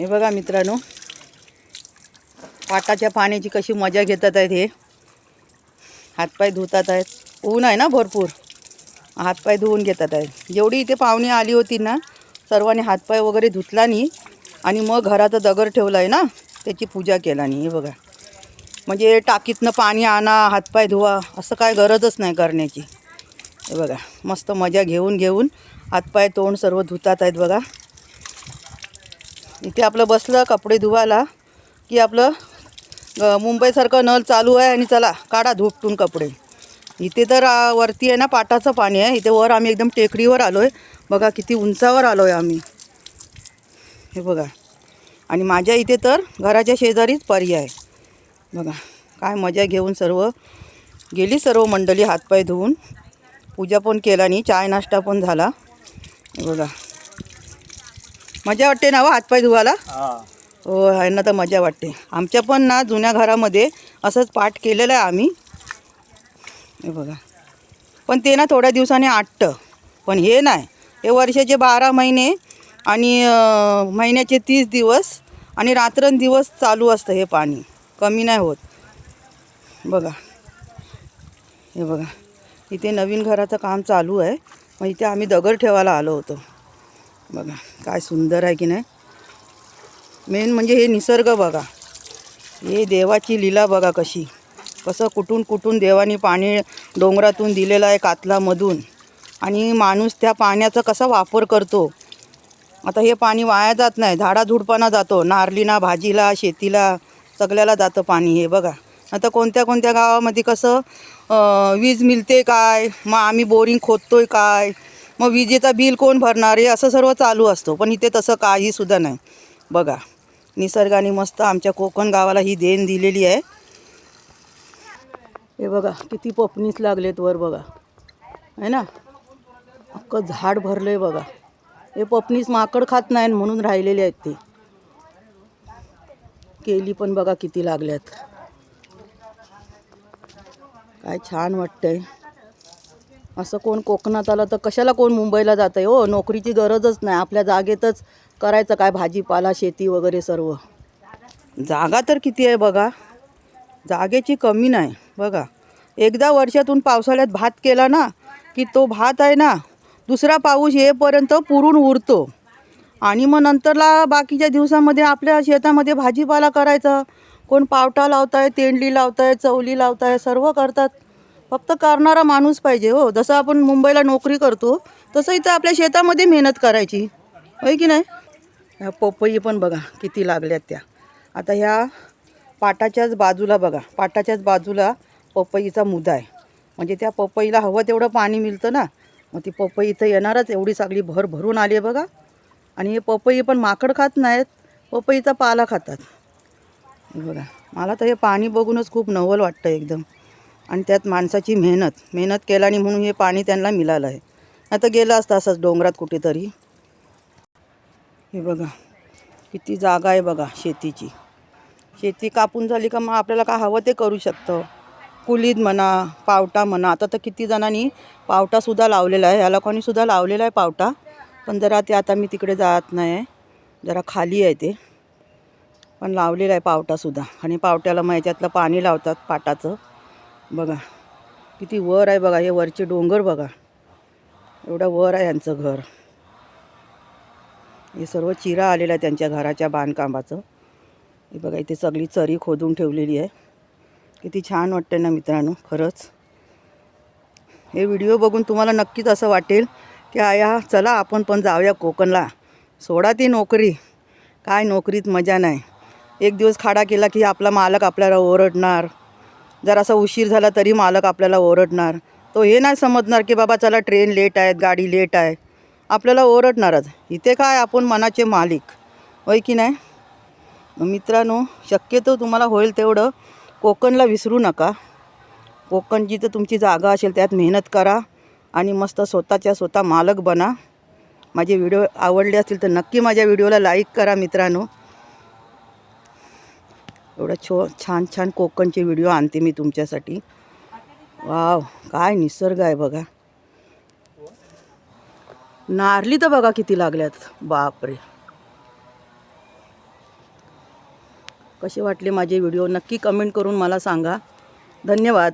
हे बघा मित्रांनो पाटाच्या पाण्याची कशी मजा घेतात आहेत हे. हातपाय धुतात आहेत. ऊन आहे ना भरपूर. हातपाय धुवून घेतात आहेत. जेवढी इथे पाहुणी आली होती ना सर्वांनी हातपाय वगैरे धुतला नाही आणि मग घराचा दगड ठेवला आहे ना त्याची पूजा केला नाही. हे बघा. म्हणजे टाकीतनं पाणी आणा हातपाय धुवा असं काय गरजच नाही करण्याची. हे बघा. मस्त मजा घेऊन घेऊन हातपाय तोंड सर्व धुतात आहेत बघा. इथे आपलं बसलं कपडे धुवायला. की आपलं मुंबईसारखं नळ चालू आहे आणि चला काढा धुपटून कपडे. इथे तर वरती आहे ना पाटाचं पाणी आहे. इथे वर आम्ही एकदम टेकडीवर आलो आहे बघा किती उंचावर आलो आहे आम्ही. हे बघा. आणि माझ्या इथे तर घराच्या शेजारीच पर्याय बघा काय मजा घेऊन सर्व गेली सर्व मंडळी हातपाय धुवून. पूजा पण केला नाही चाय नाश्ता पण झाला. बघा. मजा वाटते ना व हातपाय धुवायला? हो. ह्यांना तर मजा वाटते. आमच्या पण ना जुन्या घरामध्ये असंच पाठ केलेलं आहे आम्ही. हे बघा. पण ते ना थोड्या दिवसाने आटतं. पण हे नाही. हे वर्षाचे बारा महिने आणि महिन्याचे तीस दिवस आणि रात्रंदिवस चालू असतं हे पाणी. कमी नाही होत. बघा. हे बघा. इथे नवीन घराचं काम चालू आहे. मग इथे आम्ही दगड ठेवायला आलो होतो. बघा काय सुंदर आहे की नाही? मेन म्हणजे हे निसर्ग बघा. हे देवाची लीला बघा कशी. कसं कुठून कुठून देवाने पाणी डोंगरातून दिलेलं आहे कातलामधून. आणि माणूस त्या पाण्याचा कसा वापर करतो. आता हे पाणी वाया जात नाही झाडाझुडपांना जातो. नारलीना भाजीला शेतीला सगळ्याला जातं पाणी हे बघा. आता कोणत्या कोणत्या गावामध्ये कसं वीज मिळते काय? मग आम्ही बोरिंग खोदतोय काय? मग विजेचा बिल कोण भरणार हे असं सर्व चालू असतो. पण इथे तसं काहीसुद्धा नाही. बघा निसर्गाने मस्त आमच्या कोकण गावाला ही देण दिलेली आहे. हे बघा किती पपनीस लागलेत वर बघा. आहे ना? अख्खं झाड भरलं आहे बघा. हे पपनीस माकड खात नाही म्हणून राहिलेले आहेत ते. केली पण बघा किती लागल्यात. काय छान वाटतंय. असं कोण कोकणात आलं तर कशाला कोण मुंबईला जात आहे हो नोकरीची गरजच नाही. आपल्या जागेतच करायचं काय? भाजीपाला शेती वगैरे सर्व. जागा तर किती आहे बघा? जागेची कमी नाही बघा. एकदा वर्षातून पावसाळ्यात भात केला ना की तो भात आहे ना दुसरा पाऊस येईपर्यंत पुरून उरतो. आणि मग नंतरला बाकीच्या दिवसामध्ये आपल्या शेतामध्ये भाजीपाला करायचा. कोण पावटा लावताय तेंडली लावताय चवली लावताय सर्व करतात. फक्त करणारा माणूस पाहिजे हो. जसं आपण मुंबईला नोकरी करतो तसं इथं आपल्या शेतामध्ये मेहनत करायची. होय की नाही? ह्या पपई पण बघा किती लागल्यात त्या. आता ह्या पाटाच्याच बाजूला बघा पाटाच्याच बाजूला पपईचा मुदा आहे. म्हणजे त्या पपईला हवं तेवढं पाणी मिळतं ना. मग ती पपई इथं येणारच एवढी सगळी भर भरून आली आहे बघा. आणि हे पपई पण माकड खात नाहीत पपईचा पाला खातात. बघा मला तर हे पाणी बघूनच खूप नवल वाटतं एकदम. आणि त्यात माणसाची मेहनत मेहनत केल्याने म्हणून हे पाणी त्यांना मिळालं आहे. आता गेलं असतं असंच डोंगरात कुठेतरी. हे बघा किती जागा आहे बघा शेतीची. शेती कापून झाली का मग आपल्याला काय हवं ते करू शकतं. कुलीद म्हणा पावटा म्हणा. आता तर किती जणांनी पावटासुद्धा लावलेला आहे. ह्या लोकांनीसुद्धा लावलेला आहे पावटा. पण जरा ते आता मी तिकडे जात नाही आहे. जरा खाली आहे ते. पण लावलेलं आहे पावटासुद्धा आणि पावट्याला मग याच्यातलं पाणी लावतात पाटाचं. बघा किती वर आहे बघा हे वरचे डोंगर बघा. एवढा वर आहे यांचं घर. हे सर्व चिरा आलेला आहे त्यांच्या घराच्या बांधकामाचं. हे बघा इथे सगळी चरी खोदून ठेवलेली आहे. किती छान वाटते ना मित्रांनो खरंच. हे व्हिडिओ बघून तुम्हाला नक्कीच असं वाटेल की आया चला आपण पण जाऊया कोकणला. सोडा ती नोकरी. काय नोकरीत मजा नाही. एक दिवस खाडा केला की आपला मालक आपल्याला ओरडणार. जर असा उशीर झाला तरी मालक आपल्याला ओरडणार. तो हे नाही समजणार की बाबा चला ट्रेन लेट आहेत गाडी लेट आहे. आपल्याला ओरडणारच. इथे काय आपण मनाचे मालिक? होय की नाही? मित्रांनो शक्यतो तुम्हाला होईल तेवढं कोकणला विसरू नका. कोकण जिथं तुमची जागा असेल त्यात मेहनत करा आणि मस्त स्वतःच्या स्वतः मालक बना. माझे व्हिडिओ आवडले असतील तर नक्की माझ्या व्हिडिओला लाईक करा मित्रांनो. एवढ्या छो छान छान कोकणचे व्हिडिओ आणते मी तुमच्यासाठी. वाव काय निसर्ग आहे बघा. नारली तर बघा किती लागल्यात. बापरे. कसे वाटले माझे व्हिडिओ? नक्की कमेंट करून मला सांगा. धन्यवाद.